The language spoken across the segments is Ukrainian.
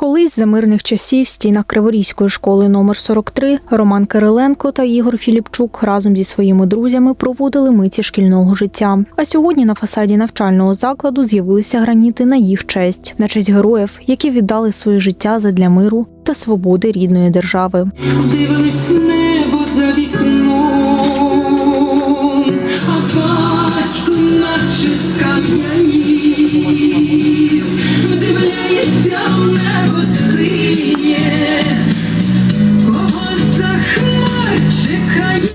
Колись за мирних часів в стінах Криворізької школи номер 43 Роман Кириленко та Ігор Філіпчук разом зі своїми друзями проводили миті шкільного життя. А сьогодні на фасаді навчального закладу з'явилися граніти на їх честь, на честь героїв, які віддали своє життя задля миру та свободи рідної держави. Дивились небо за вікном, а батько наче скам'янів, вдивляється в небо синє,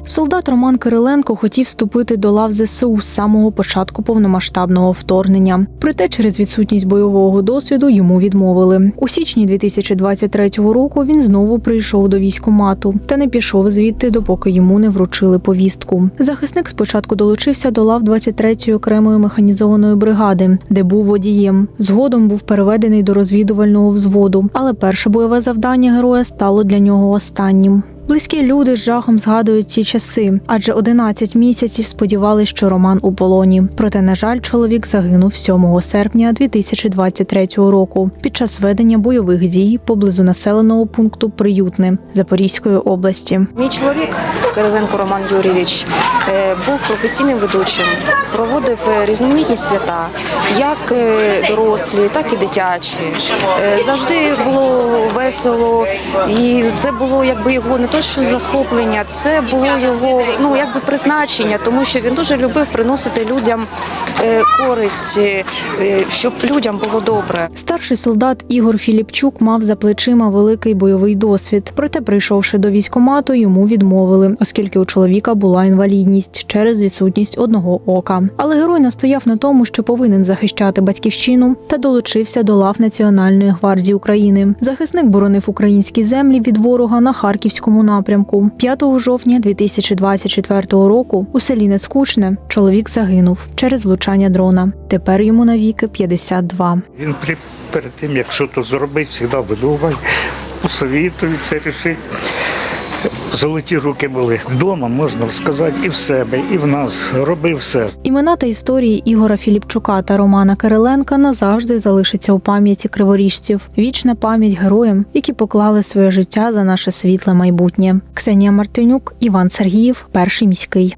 Солдат Роман Кириленко хотів вступити до лав ЗСУ з самого початку повномасштабного вторгнення. Проте через відсутність бойового досвіду йому відмовили. У січні 2023 року він знову прийшов до військкомату та не пішов звідти, допоки йому не вручили повістку. Захисник спочатку долучився до лав 23-ї окремої механізованої бригади, де був водієм. Згодом був переведений до розвідувального взводу, але перше бойове завдання героя стало для нього останнім. Близькі люди з жахом згадують ті часи, адже 11 місяців сподівались, що Роман у полоні. Проте, на жаль, чоловік загинув 7 серпня 2023 року під час ведення бойових дій поблизу населеного пункту Приютне Запорізької області. Мій чоловік Кириленко Роман Юрійович е, був професійним ведучим, проводив е, різноманітні свята, як е, дорослі, так і дитячі. Завжди було весело, і це було якби його не то, що захоплення, це було його ну якби призначення, тому що він дуже любив приносити людям користь, е, щоб людям було добре. Старший солдат Ігор Філіпчук мав за плечима великий бойовий досвід. Проте, прийшовши до військкомату, йому відмовили, оскільки у чоловіка була інвалідність через відсутність одного ока. Але герой настояв на тому, що повинен захищати батьківщину та долучився до лав Національної гвардії України. Захисник боронив українські землі від ворога на харківському напрямку. 5 жовтня 2024 року у селі Нескучне чоловік загинув через влучання дрона. Тепер йому навіки 52. Він при, перед тим, як щось зробити, завжди видумай, посовітує це рішить. Золоті руки були вдома, можна сказати, і в себе, і в нас. Робив все. Імена та історії Ігора Філіпчука та Романа Кириленка назавжди залишаться у пам'яті криворіжців. Вічна пам'ять героям, які поклали своє життя за наше світле майбутнє. Ксенія Мартинюк, Іван Сергіїв, перший міський.